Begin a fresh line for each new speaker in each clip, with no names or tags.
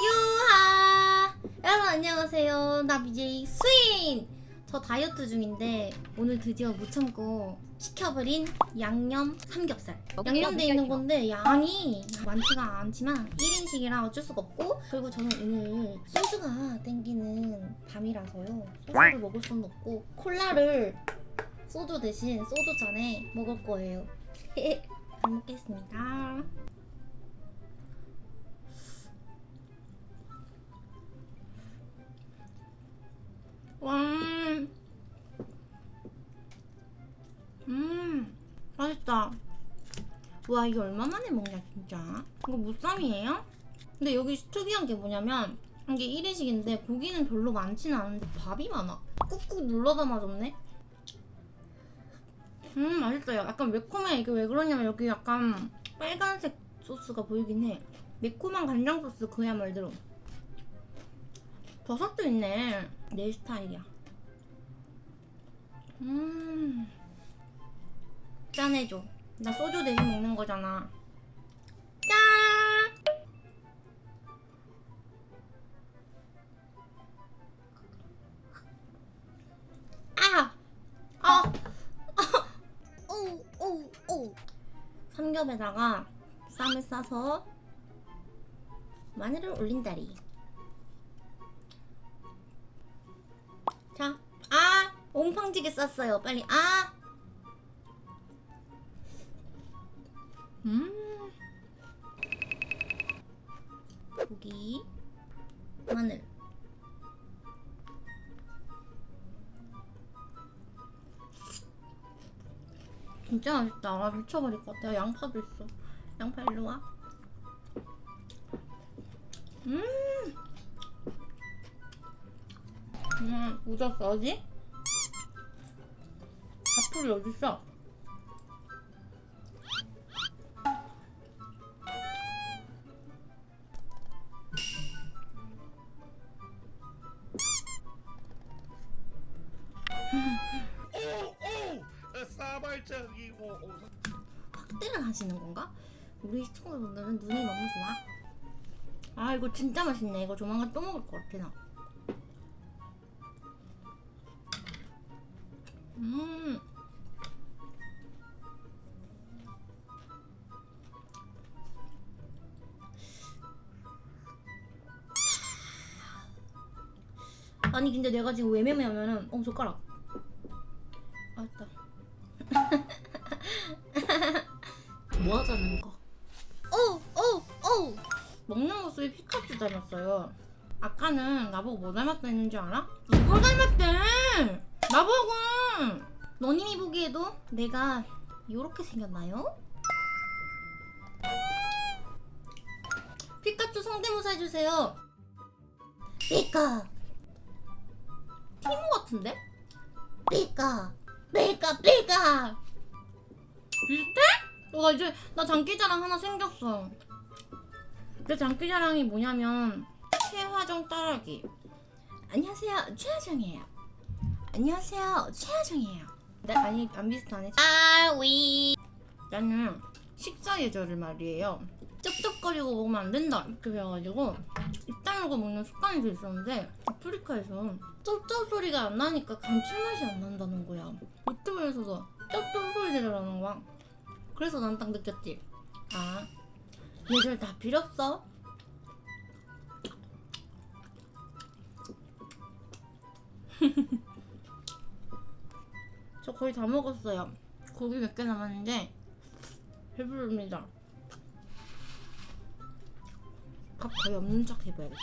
유하! 여러분 안녕하세요. 나 BJ 스윈! 저 다이어트 중인데 오늘 드디어 못 참고 시켜버린 양념 삼겹살. 양념돼 있는 건데 양이 많지가 않지만 1인식이라 어쩔 수가 없고 그리고 저는 오늘 소주가 땡기는 밤이라서요. 소주를 먹을 수는 없고 콜라를 소주 대신 소주 잔에 먹을 거예요. 잘 먹겠습니다. 와, 음, 맛있다. 와, 이게 얼마 만에 먹냐, 진짜. 이거 무쌈이에요? 근데 여기 특이한 게 뭐냐면, 이게 1인식인데 고기는 별로 많지는 않은데 밥이 많아. 꾹꾹 눌러 담아줬네? 음, 맛있어요. 약간 매콤해. 이게 왜 그러냐면 여기 약간 빨간색 소스가 보이긴 해. 매콤한 간장 소스 그야말로. 버섯도 있네. 내 스타일이야. 음. 짠해줘. 나 소주 대신 먹는 거잖아. 삼겹에다가 쌈을 싸서 마늘을 올린다리. 자, 아! 옹팡지게 쌌어요. 빨리, 아! 음. 고기, 진짜 맛있다. 아, 미쳐버릴 것 같아. 양파도 있어. 양파 일로 와. 음! 음, 묻었어, 어디? 밥풀이 어딨어?
싸발적이고 오,
확대를 하시는 건가? 우리 시청자분들은 눈이 너무 좋아. 아, 이거 진짜 맛있네. 이거 조만간 또 먹을 것 같아, 나. 음. 아니 근데 내가 지금 왜 매매하면은 어 젓가락 아따 뭐 하자는 거? 오 오 오 먹는 모습이 피카츄 닮았어요. 아까는 나보고 뭐 닮았다 했는 줄 알아? 이걸 닮았대! 나보고! 너님이 보기에도 내가 요렇게 생겼나요? 피카츄 성대모사 해주세요. 피카. 티모 같은데? 피카. 피카 피카. 비슷해? 와 이제 나 장기자랑 하나 생겼어. 내 장기자랑이 뭐냐면 최화정 따라기. 안녕하세요 최화정이에요. 안녕하세요 최화정이에요. 네, 아니 안 비슷하네. 아위. 나는 식사 예절을 말이에요. 쩝쩝거리고 먹으면 안 된다. 이렇게 배워가지고 입 다물고 먹는 습관이 돼 있었는데 아프리카에서 쩝쩝 소리가 안 나니까 감칠맛이 안 난다는 거야. 유튜브에서도 쩝쩝 소리 들으라는 거야 그래서 난 딱 느꼈지. 아 예절 다 필요 없어. 저 거의 다 먹었어요. 고기 몇 개 남았는데 배부릅니다. 밥 거의 없는 척 해봐야겠다.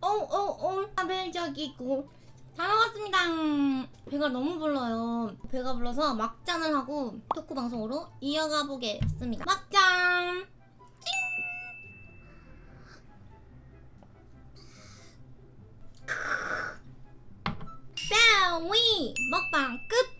어어어 아벨적이고 잘 먹었습니다 배가 너무 불러요 배가 불러서 막장을 하고 토크 방송으로 이어가 보겠습니다 막장 짱! 위! 먹방 끝!